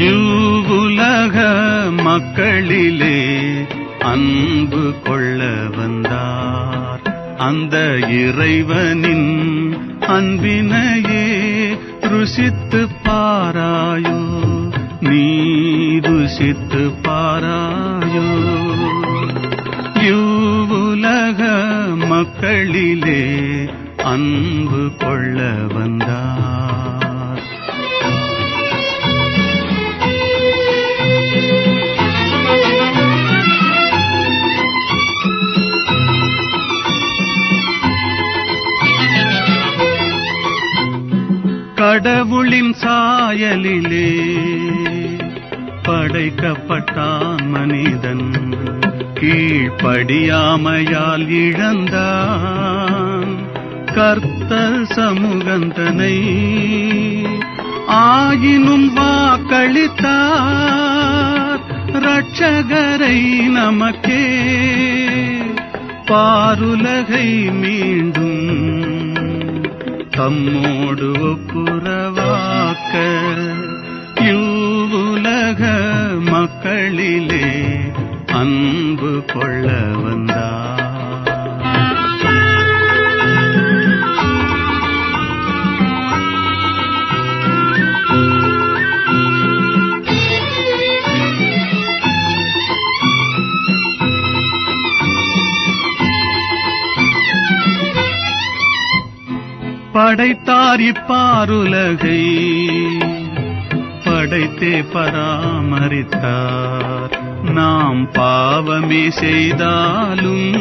இவ்வுலக மக்களிலே அன்பு கொள்ள வந்தார். அந்த இறைவனின் அன்பினையே ருசித்து பாராயோ நீ ருசித்து பாராயோ. இவ்வுலக மக்களிலே அன்பு கொள்ள வந்தார். கடவுளின் சாயலிலே படைக்கப்பட்டான் மனிதன். கீழ்ப்படியாமையால் இழந்தான். கர்த்தர் சமூகந்தனை ஆயினும் வாக்களித்தார். ரட்சகரை நமக்கே. பாருலகை மீண்டும் தம்மோடு ஒப்புரவாக்க இவ்வுலக மக்களிலே அன்பு கொள்ள வந்தார். படைத்தார் இப்பாருலகை. படைத்தே பராமரித்தார். நாம் பாவமே செய்தாலும்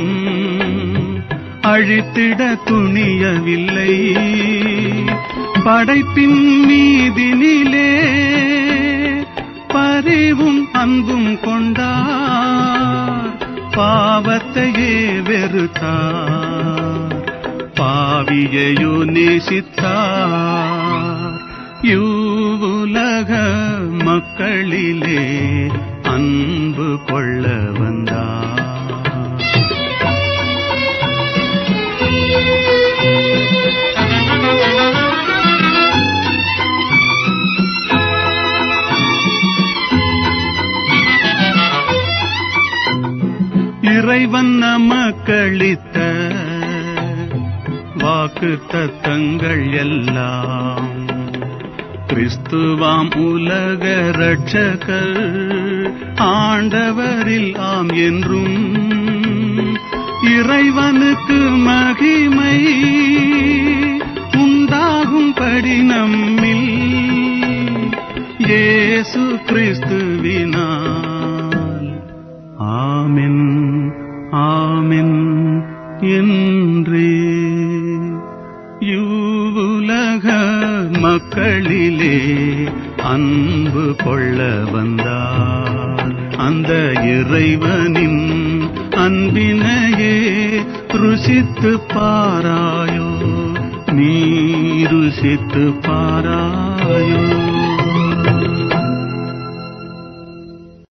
அழித்திட துணியவில்லை. படைப்பின் மீதினிலே பரிவும் அன்பும் கொண்டார். பாவத்தையே வெறுத்தார். பாவியையோ நேசித்தார். யூவுலக மக்களிலே அன்பு கொள்ள வந்தார். இறைவன் நமக்களித்த வாக்கு தத்தங்கள் எல்லாம். கிறிஸ்துவாம் உலக ரட்சகர் ஆண்டவரில் ஆம் என்றும். இறைவனுக்கு மகிமை உண்டாகும்படி நம்மில் இயேசு கிறிஸ்துவினால். ஆமென் ஆமென் என்றே. யூவுலக மக்களிலே அன்பு கொள்ள வந்தார். அந்த இறைவனின் அன்பினையே ருசித்து பாராயோ. நீ ருசித்து பாராயோ.